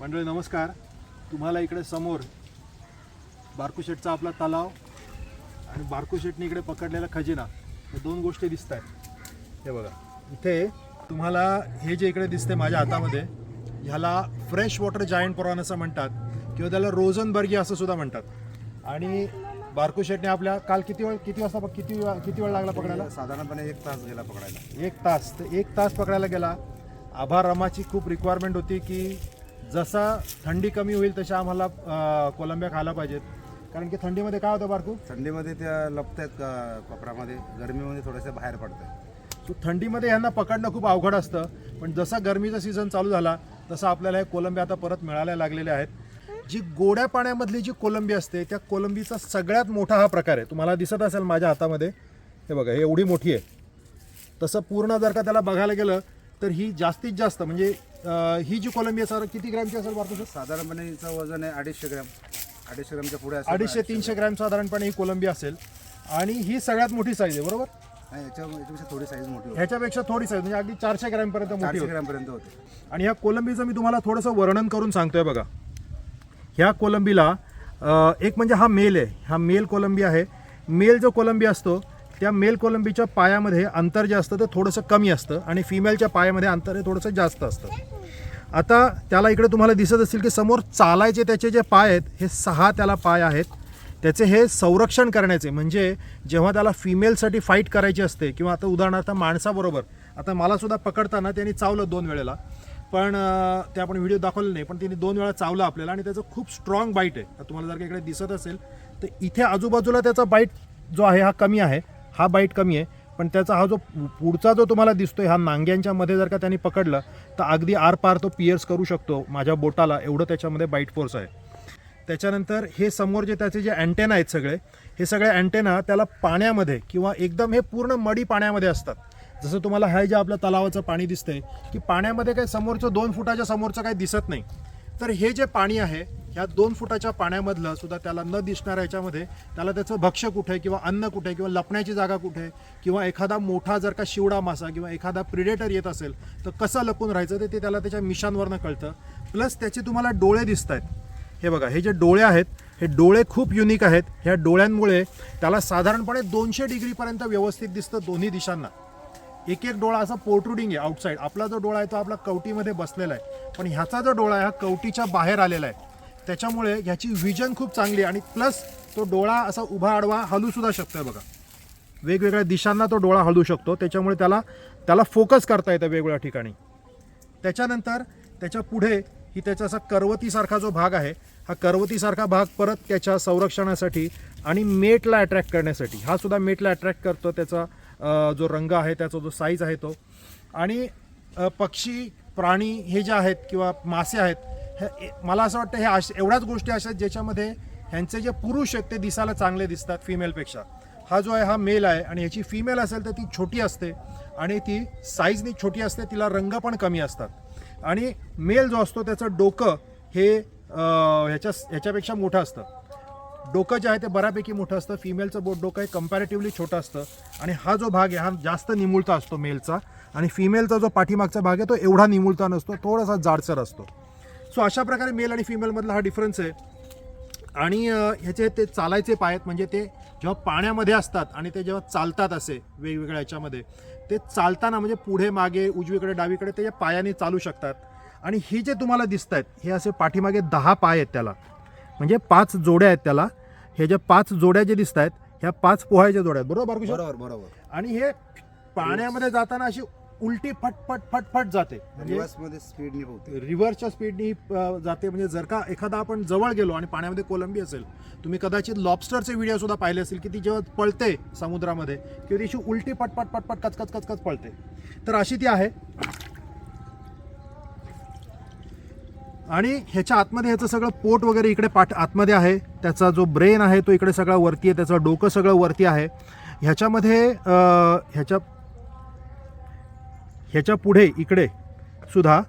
मंडळी नमस्कार. तुम्हाला इकडे समोर बारकुशेटचा आपला तलाव आणि बारकुशेटने इकडे पकडलेला खजिना. या दोन गोष्टी दिसत आहेत हे बघा. इथे तुम्हाला हे जे इकडे दिसते माझ्या हातामध्ये ह्याला फ्रेश वॉटर जायंट प्रॉन असं म्हणतात किंवा त्याला रोझनबर्गी असं सुद्धा म्हणतात. आणि बारकुशेटने आपल्या काल किती वेळ किती वाजता किती वेळ- किती वेळ लागला पकडायला? साधारणपणे एक तास गेला पकडायला. एक तास. तर एक तास पकडायला गेला. आभार रमाची खूप रिक्वायरमेंट होती की जसा थंडी कमी होईल तशा आम्हाला कोलंब्या खायला पाहिजेत. कारण की थंडीमध्ये काय होतं बारकू? थंडीमध्ये त्या लपतायत कपड्यामध्ये गरमीमध्ये थोडेसे बाहेर पडतात सो थंडीमध्ये यांना पकडणं खूप अवघड असतं पण जसा गरमीचा सीझन चालू झाला तसं आपल्याला हे कोलंबी आता परत मिळायला लागलेले आहेत. जी गोड्या पाण्यामधली जी कोलंबी असते त्या कोलंबीचा सगळ्यात मोठा हा प्रकार आहे. तुम्हाला दिसत असेल माझ्या हातामध्ये. हे बघा हे एवढी मोठी आहे. तसं पूर्ण जर का त्याला बघायला गेलं तर ही जास्तीत जास्त म्हणजे अं, ही जी कोलंबी सर किती ग्रॅमची असेल बारकू साधारणपणे हिचं वजन आहे अडीचशे ग्रॅम. अडीचशे ग्रॅमच्या पुढे असेल. अडीचशे तीनशे ग्रॅम. साधारणपणे ही कोलंबी असेल. आणि ही सगळ्यात मोठी साईज आहे बरोबर? नाही, याच्या याच्यापेक्षा थोडी साईज मोठी होती. ह्याच्यापेक्षा थोडी साईज म्हणजे अगदी चारशे ग्रॅमपर्यंत मोठी चारशे होती. ग्रॅमपर्यंत होते. आणि ह्या कोलंबीचं मी तुम्हाला थोडंसं वर्णन करून सांगतोय बघा. ह्या कोलंबीला अ, एक म्हणजे हा मेल आहे. हा मेल कोलंबी आहे. मेल जो कोलंबी असतो. त्या मेल कोलंबीच्या पायामध्ये अंतर जे असतं ते थोडंसं कमी असतं आणि फिमेलच्या पायामध्ये अंतर हे थोडंसं जास्त असतं. आता त्याला इकडे तुम्हाला दिसत असेल की समोर चालायचे त्याचे जे पाय आहेत हे सहा त्याला पाय आहेत. त्याचे हे संरक्षण करण्याचे म्हणजे जेव्हा त्याला फिमेलसाठी फाईट करायची असते किंवा आता उदाहरणार्थ माणसाबरोबर आता मलासुद्धा पकडताना त्यांनी चावलं दोन वेळेला. पण ते आपण व्हिडिओ दाखवले नाही पण त्यांनी दोन वेळा चावलं आपल्याला आणि त्याचं खूप स्ट्रॉंग बाईट आहे. आता तुम्हाला जर का इकडे दिसत असेल तर इथे आजूबाजूला त्याचा बाईट जो आहे हा कमी आहे. हा बाईट कमी आहे. पण त्याचा हा जो पुढचा जो तुम्हाला दिसतोय हा नांग्यांच्या मध्ये जर का त्यांनी पकडलं तर अगदी आरपार तो पियर्स करू शकतो माझ्या बोटाला. एवढं त्याच्यामध्ये बाईट फोर्स आहे. त्याच्यानंतर हे समोर जे त्याचे जे अँटेना आहेत सगळे हे सगळे अँटेना त्याला पाण्यामध्ये किंवा एकदम हे पूर्ण मडी पाण्यामध्ये असतात. जसं तुम्हाला हे जे आपल्या तलावाचं पाणी दिसतंय की पाण्यामध्ये काही समोरचं दोन फुटाच्या समोरचं काही दिसत नाही. तर हे जे पाणी आहे ह्या दोन फुटाच्या पाण्यामधलं सुद्धा त्याला न दिसणाऱ्या ह्याच्यामध्ये त्याला त्याचं भक्ष्य कुठे किंवा अन्न कुठे किंवा लपण्याची जागा कुठे किंवा एखादा मोठा जर का शिवडा मासा किंवा एखादा प्रिडेटर येत असेल तर कसं लपून राहायचं ते ते त्याला त्याच्या मिशांवरनं कळतं. प्लस त्याचे तुम्हाला डोळे दिसत आहेत हे बघा हे जे डोळे आहेत हे डोळे खूप युनिक आहेत. ह्या डोळ्यांमुळे त्याला साधारणपणे दोनशे डिग्रीपर्यंत व्यवस्थित दिसतं दोन्ही दिशांना. एक एक डोळा असा पोर्ट्रुडिंग आहे आउटसाईड आपला जो डोळा आहे तो आपला कवटीमध्ये बसलेला आहे. पण ह्याचा जो डोळा आहे हा कवटीच्या बाहेर आलेला आहे. त्याच्यामुळे ह्याची विजन खूप चांगली आहे. आणि प्लस तो डोळा असा उभा आडवा हलूसुद्धा शकतो आहे बघा. वेगवेगळ्या दिशांना तो डोळा हलू शकतो. त्याच्यामुळे त्याला त्याला फोकस करता येतं वेगवेगळ्या ठिकाणी. त्याच्यानंतर त्याच्या पुढे ही त्याचा असा करवतीसारखा जो भाग आहे हा करवतीसारखा भाग परत त्याच्या संरक्षणासाठी आणि मेटला अट्रॅक्ट करण्यासाठी. हा सुद्धा मेटला अट्रॅक्ट करतो. त्याचा जो रंग आहे त्याचा जो साईज आहे तो. आणि पक्षी प्राणी हे जे आहेत किंवा मासे आहेत हे मला असं वाटतं हे अश एवढ्याच गोष्टी अशा आहेत ज्याच्यामध्ये ह्यांचे जे पुरुष आहेत ते दिसायला चांगले दिसतात फिमेलपेक्षा हा जो आहे हा मेल आहे आणि ह्याची फिमेल असेल तर ती छोटी असते आणि ती साईजनी छोटी असते तिला रंग पण कमी असतात. आणि मेल जो असतो त्याचं डोकं हे ह्याच्या ह्याच्यापेक्षा मोठं असतं. डोकं जे आहे ते बऱ्यापैकी मोठं असतं. फिमेलचं बोट डोकं हे कम्पॅरेटिव्हली छोटं असतं. आणि हा जो भाग आहे हा जास्त निमुळता असतो मेलचा आणि फिमेलचा जो पाठीमागचा भाग आहे तो एवढा निमुळता नसतो थोडासा जाडसर असतो. सो अशा प्रकारे मेल आणि फिमेलमधला हा डिफरन्स आहे. आणि ह्याचे ते चालायचे पाय आहेत म्हणजे ते जेव्हा पाण्यामध्ये असतात आणि ते जेव्हा चालतात असे वेगवेगळ्या ह्याच्यामध्ये ते चालताना म्हणजे पुढे मागे उजवीकडे डावीकडे ते पायाने चालू शकतात. आणि ही जे तुम्हाला दिसत आहेत हे असे पाठीमागे दहा पाय आहेत त्याला. म्हणजे पाच जोड्या आहेत त्याला. हे जे पाच जोड्या जे दिसत आहेत ह्या पाच पोहायच्या जोड्या आहेत? बरोबर बरोबर. आणि हे पाण्यामध्ये जाताना अशी उलटी फटफट फटफट जाते. म्हणजे स्पीडने पोहते रिव्हर्सच्या स्पीडनी जाते. म्हणजे जर का एखादा आपण जवळ गेलो आणि पाण्यामध्ये कोलंबी असेल तुम्ही कदाचित लॉबस्टरचे व्हिडिओ सुद्धा पाहिले असेल की ती जेव्हा पळते समुद्रामध्ये किंवा ती अशी उलटी पटपट पटपट कचकच कचकच पळते. तर अशी ती आहे. आणि ह्याच्या आतमध्ये ह्याचं सगळं पोट वगैरे इकडे पाठ आतमध्ये आहे. त्याचा जो ब्रेन आहे तो इकडे सगळा वरती आहे. त्याचं डोकं सगळं वरती आहे. ह्याच्यामध्ये ह्याच्या ह्याच्या पुढे इकडे सुद्धा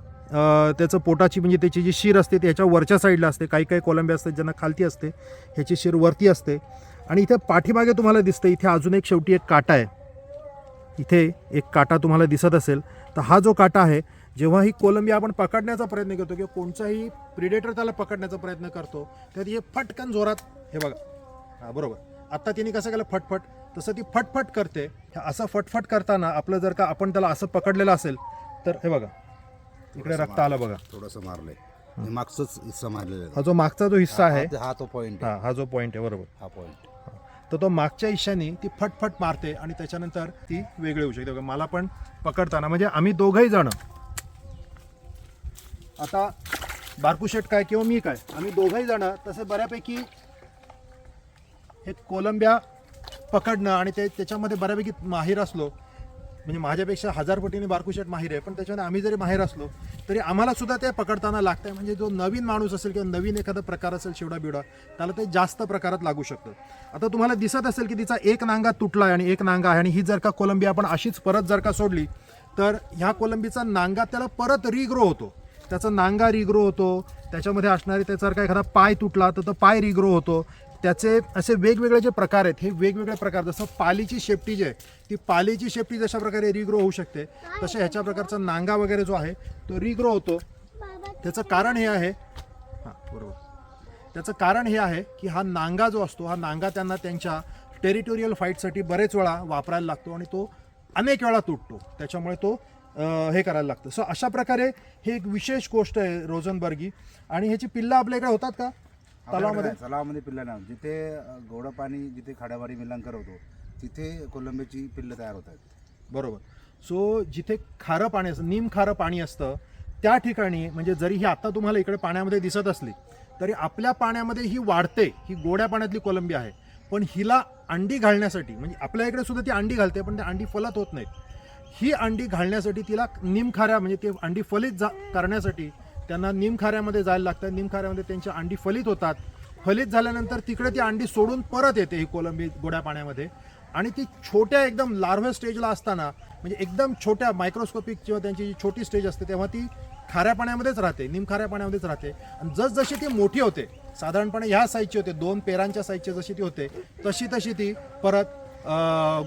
त्याचं पोटाची म्हणजे त्याची जी शीर असते ती ह्याच्या वरच्या साईडला असते. काही काही कोलंबे असतात ज्यांना खालती असते. ह्याची शिर वरती असते. आणि इथे पाठीमागे तुम्हाला दिसतं इथे अजून एक शेवटी एक काटा आहे. इथे एक काटा तुम्हाला दिसत असेल. तर हा जो काटा आहे जेव्हा ही कोलंबी आपण पकडण्याचा प्रयत्न करतो किंवा कोणताही प्रिडेटर त्याला पकडण्याचा प्रयत्न करतो तर हे फटकन जोरात हे बघा. हां बरोबर. आत्ता तिने कसं केलं? फटफट. तसं ती फटफट करते. असं फटफट करताना आपलं जर का आपण त्याला असं पकडलेलं असेल तर हे बघा इकडे रक्त आलं बघा. थोडंसं मारलंय. हे मागचंच हिस्सा मारलेलं हा जो मागचा जो हिस्सा आहे हा तो पॉइंट हा हा जो पॉईंट आहे बरोबर. हा पॉइंट तर तो मागच्या हिश्शाने ती फटफट मारते आणि त्याच्यानंतर ती वेगळी होऊ शकते. बघा, मला पण पकडताना म्हणजे आम्ही दोघंही जण. आता बारकुशेट काय किंवा मी काय आम्ही दोघंही जण तसे बऱ्यापैकी हे कोलंब्या पकडणं आणि ते त्याच्यामध्ये बऱ्यापैकी माहीर असलो म्हणजे माझ्यापेक्षा हजार पटीने बारकुशेट माहीर आहे पण त्याच्याने आम्ही जरी माहीर असलो तरी आम्हाला सुद्धा ते पकडताना लागतंय. म्हणजे जो नवीन माणूस असेल किंवा नवीन एखादा प्रकार असेल शिवडा बिवडा त्याला ते जास्त प्रकारात लागू शकतं. आता तुम्हाला दिसत असेल की तिचा एक नांगा तुटला आहे आणि एक नांगा आहे आणि ही जर का कोलंबी आपण अशीच परत जर का सोडली तर ह्या कोलंबीचा नांगा त्याला परत रिग्रो होतो. त्याचा नांगा रिग्रो होतो त्याच्यामध्ये असणारे त्याचा जर का एखादा पाय तुटला तर तो पाय रिग्रो होतो. त्याचे असे वेगवेगळे जे प्रकार आहेत हे वेगवेगळे प्रकार जसं पालीची शेपटी जी आहे ती पालीची शेपटी जशा प्रकारे रिग्रो होऊ शकते तसे ह्याच्या प्रकारचा नांगा वगैरे जो आहे तो रिग्रो होतो. त्याचं कारण हे आहे हां बरोबर. त्याचं कारण हे आहे की हा नांगा जो असतो हा नांगा त्यांना त्यांच्या टेरिटोरियल फाईटसाठी बरेच वेळा वापरायला लागतो आणि तो अनेक वेळा तुटतो. त्याच्यामुळे तो हे करायला लागतं. सो अशा प्रकारे हे एक विशेष गोष्ट आहे रोजनबर्गी. आणि ह्याची पिल्लं आपल्या इकडे होतात का? तलावामध्ये? तलावामध्ये पिल्लं ना जिथे गोडं पाणी जिथे खाड्यावाडी मिलांकर होतो तिथे कोलंबीची पिल्लं तयार होत आहेत. बरोबर. सो जिथे खारं पाणी असतं निम खारं पाणी असतं त्या ठिकाणी म्हणजे जरी ही आता तुम्हाला इकडे पाण्यामध्ये दिसत असली तरी आपल्या पाण्यामध्ये ही वाढते ही गोड्या पाण्यातली कोलंबी आहे. पण हिला अंडी घालण्यासाठी म्हणजे आपल्या इकडे सुद्धा ती अंडी घालते पण ते अंडी फलत होत नाहीत. ही अंडी घालण्यासाठी तिला निमखाऱ्या म्हणजे ते अंडी फलित जा करण्यासाठी त्यांना निमखाऱ्यामध्ये जायला लागतं. निमखाऱ्यामध्ये त्यांच्या अंडी फलित होतात. फलित झाल्यानंतर तिकडे ती अंडी सोडून परत येते ही कोलंबी गोड्या पाण्यामध्ये. आणि ती छोट्या एकदम लार्व्ह स्टेजला असताना म्हणजे एकदम छोट्या मायक्रोस्कोपिक किंवा त्यांची जी छोटी स्टेज असते तेव्हा ती खाऱ्या पाण्यामध्येच राहते निमखाऱ्या पाण्यामध्येच राहते. आणि जसजशी ती मोठी होते साधारणपणे ह्या साईजची होते दोन पेरांच्या साईजची जशी ती होते तशी तशी ती परत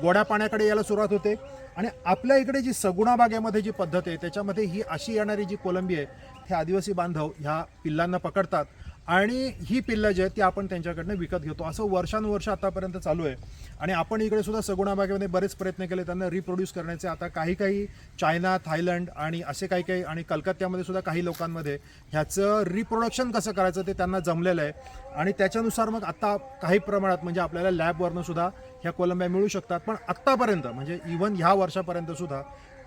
गोड्या पाण्याकडे यायला सुरुवात होते. आणि आपल्या इकडे जी सगुणा बागेमध्ये जी पद्धत आहे त्याच्यामध्ये ही अशी येणारी जी कोलंबी आहे हे आदिवासी बांधव ह्या पिल्लांना पकडतात. आणि ही पिल्लं जी आहेत ती आपण त्यांच्याकडनं विकत घेतो. असं वर्षानुवर्ष आतापर्यंत चालू आहे. आणि आपण इकडे सुद्धा सगुणा बागेमध्ये बरेच प्रयत्न केले. त्यांना रिप्रोड्यूस करण्याचे. आता काही काही चायना थायलंड आणि असे काही काही आणि कलकत्त्यामध्ये सुद्धा काही लोकांमध्ये ह्याचं रिप्रोडक्शन कसं करायचं ते त्यांना जमलेलं आहे. आणि त्याच्यानुसार मग आत्ता काही प्रमाणात म्हणजे आपल्याला लॅबवरनं सुद्धा ह्या कोलंब्या मिळू शकतात. पण आत्तापर्यंत म्हणजे इव्हन ह्या वर्षापर्यंत सुद्धा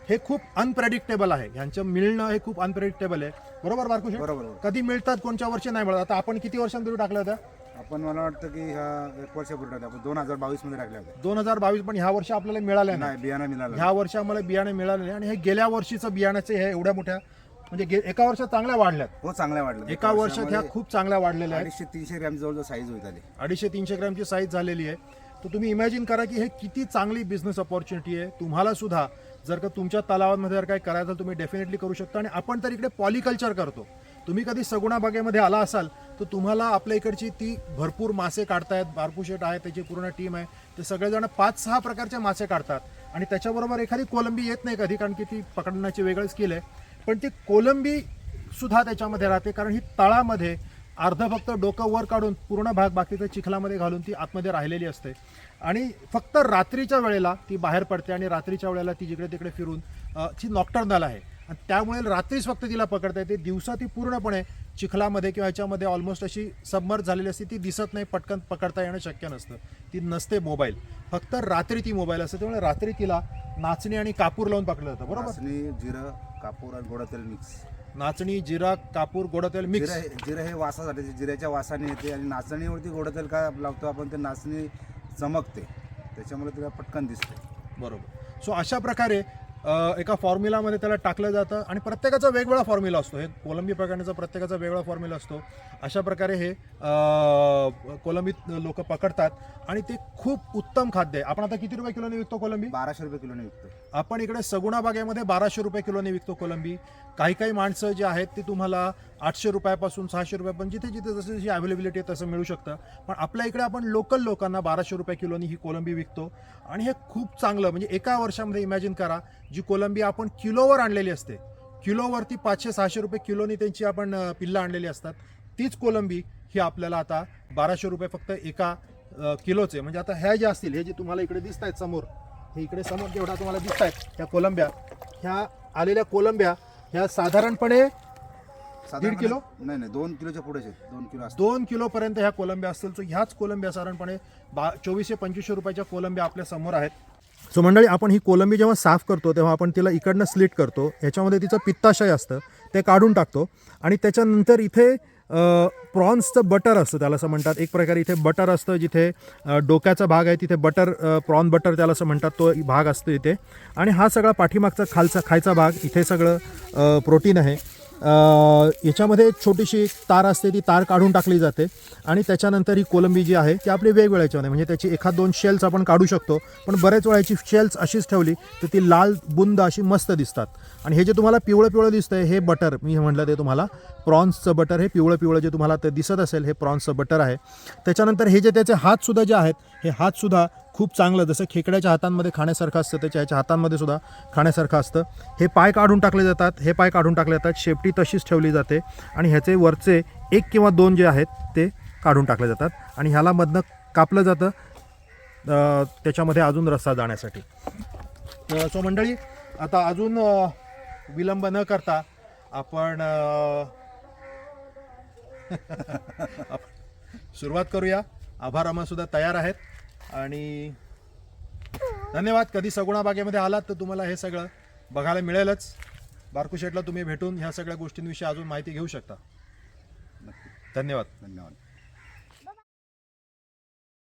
हे खूप अनप्रेडिक्टेबल आहे. ह्यांचं मिळणं हे खूप अनप्रेडिक्टेबल आहे. बरोबर बारकुशे? बरोबर कधी मिळतात कोणत्या वर्षी नाही मिळत? आता आपण किती वर्षांपूर्वी टाकल्या होत्या आपण मला वाटतं की ह्या एक वर्षापूर्वी टाकल्या आपण दोन हजार बावीसमध्ये टाकल्या होत्या. दोन हजार बावीस पण ह्या वर्षी आपल्याला मिळाल्या नाही नाही बियाणं मिळालं ह्या वर्षी आम्हाला बियाणे मिळाले नाही. आणि हे गेल्या वर्षीचं बियाण्याचे हे एवढ्या मोठ्या म्हणजे गे- एका वर्षात चांगल्या वाढल्यात. हो चांगल्या वाटलं एका वर्षात ह्या खूप चांगल्या वाढलेल्या आहेत. अडीचशे तीनशे ग्रॅम जवळ साईज होत आली. अडीचशे तीनशे ग्रॅमची साईज झालेली आहे. तर तुम्ही इमॅजिन करा की हे किती चांगली बिझनेस ऑपॉर्च्युनिटी आहे. तुम्हाला सुद्धा जर का तुमच्या तलावांमध्ये जर काही करायचं तर तुम्ही डेफिनेटली करू शकता. आणि आपण तर इकडे पॉलिकल्चर करतो. तुम्ही कधी सगुणा बागेमध्ये आला असाल तर तुम्हाला आपल्या इकडची ती भरपूर मासे काढतायत. बारपुशेट आहे त्याची पूर्ण टीम आहे. ते सगळेजण पाच सहा प्रकारचे मासे काढतात. आणि त्याच्याबरोबर एखादी कोलंबी येत नाही कधी कारण की ती पकडण्याची वेगळं स्किल आहे. पण ती कोलंबी सुद्धा त्याच्यामध्ये राहते कारण ही तळामध्ये अर्ध फक्त डोकं वर काढून पूर्ण भाग बाकीचं चिखलामध्ये घालून ती आतमध्ये राहिलेली असते. आणि फक्त रात्रीच्या वेळेला ती बाहेर पडते आणि रात्रीच्या वेळेला ती जिकडे तिकडे फिरून अ, ती नॉक्टर्नल आहे. आणि त्यामुळे रात्रीच फक्त तिला पकडता येते. दिवसा ती पूर्णपणे चिखलामध्ये किंवा ह्याच्यामध्ये ऑलमोस्ट अशी सबमर्ज झालेली असते. ती दिसत नाही पटकन पकडता येणं शक्य नसतं. ती नसते मोबाईल फक्त रात्री ती मोबाईल असते. त्यामुळे रात्री तिला नाचणी आणि कापूर लावून पकडलं जातं. बरोबर? नाचणी जिरं कापूर आणि गोडा तेल मिक्स नाचणी जिरा कापूर गोडातेल मिक्स जिरं हे- जिरं हे वासासाठी जिऱ्याच्या वासाने येते आणि नाचणीवरती गोडा तेल का लावतो आपण ते नाचणी चमकते. त्याच्यामुळे तिला पटकन दिसते. बरोबर. सो अशा प्रकारे एका फॉर्म्युलामध्ये त्याला टाकलं जातं आणि प्रत्येकाचा वेगवेगळा फॉर्म्युला असतो. हे कोलंबी पकडण्याचा प्रत्येकाचा वेगळा फॉर्म्युला असतो. अशा प्रकारे हे अ, कोलंबी लोक पकडतात आणि ते खूप उत्तम खाद्य आहे. आपण आता किती रुपये किलोने विकतो कोलंबी? बाराशे रुपये किलोने विकतो. आपण इकडे सगुणा बागेमध्ये बाराशे रुपये किलोने विकतो कोलंबी. काही काही माणसं जी आहेत ती तुम्हाला आठशे रुपयापासून सहाशे रुपयापर्यंत जिथे जिथे जसं जशी अवेलेबिलिटी आहे तसं मिळू शकतं. पण आपल्या इकडे आपण लोकल लोकांना बाराशे रुपये किलोनी ही कोलंबी विकतो. आणि हे खूप चांगलं म्हणजे एका वर्षामध्ये इमॅजिन करा जी कोलंबी आपण किलोवर आणलेली असते. किलोवरती पाचशे सहाशे रुपये किलोनी त्यांची आपण पिल्लं आणलेली असतात. तीच कोलंबी ही आपल्याला आता बाराशे रुपये फक्त एका किलोचे. म्हणजे आता ह्या ज्या असतील हे जे तुम्हाला इकडे दिसत आहेत समोर हे इकडे समोर जेवढा तुम्हाला दिसत आहेत ह्या कोलंब्या ह्या आलेल्या कोलंब्या ह्या साधारणपणे साधारण किलो? नाही नाही दोन किलोच्या पुढेच आहेत दोन किलो असतात दोन किलोपर्यंत ह्या कोलंब्या असतील. तर ह्याच कोलंब्या साधारणपणे बा चोवीसशे पंचवीसशे रुपयाच्या कोलंब्या आपल्यासमोर आहेत. सो मंडळी आपण ही कोलंबी जेव्हा साफ करतो तेव्हा आपण तिला इकडनं स्लिट करतो. याच्यामध्ये तिचं पित्ताशय असतं. ते काढून टाकतो. आणि त्याच्यानंतर इथे प्रॉन्सचं बटर असतं त्याला असं म्हणतात. एक प्रकारे इथे बटर असतं जिथे डोक्याचा भाग आहे तिथे बटर प्रॉन बटर त्याला असं म्हणतात. तो भाग असतो इथे. आणि हा सगळा पाठीमागचा खालचा खायचा भाग. इथे सगळं प्रोटीन आहे. याच्यामध्ये एक छोटीशी तार असते ती तार काढून टाकली जाते. आणि त्याच्यानंतर ही कोलंबी जी आहे ती आपली वेगवेगळ्या याच्यामध्ये म्हणजे त्याची एखाद दोन शेल्स आपण काढू शकतो पण बऱ्याच वेळाची शेल्स अशीच ठेवली तर ती लाल बुंद अशी मस्त दिसतात. आणि हे जे तुम्हाला पिवळं पिवळं दिसतंय हे बटर मी म्हटलं ते तुम्हाला. प्रॉन्सचं बटर हे पिवळं पिवळं जे तुम्हाला ते दिसत असेल हे प्रॉन्सचं बटर आहे. त्याच्यानंतर हे जे त्याचे हातसुद्धा जे आहेत हे हातसुद्धा खूप चांगलं. जसं खेकड्याच्या हातांमध्ये खाण्यासारखं असतं त्याच्या ह्याच्या हातांमध्ये सुद्धा खाण्यासारखं असतं. हे पाय काढून टाकले जातात. हे पाय काढून टाकले जातात. शेपटी तशीच ठेवली जाते. आणि ह्याचे वरचे एक किंवा दोन जे आहेत ते काढून टाकले जातात. आणि ह्याला मधनं कापलं जातं त्याच्यामध्ये अजून रस्ता जाण्यासाठी. सो मंडळी आता अजून विलंब न करता आपण सुरुवात करूया. आभार आम्हा सुद्धा तयार आहेत. आणि धन्यवाद कधी सगुणा बागेमध्ये आलात तर तुम्हाला हे सगळं बघायला मिळेलच. बारकुशेटला तुम्ही भेटून ह्या सगळ्या गोष्टींविषयी अजून माहिती घेऊ शकता. धन्यवाद. धन्यवाद.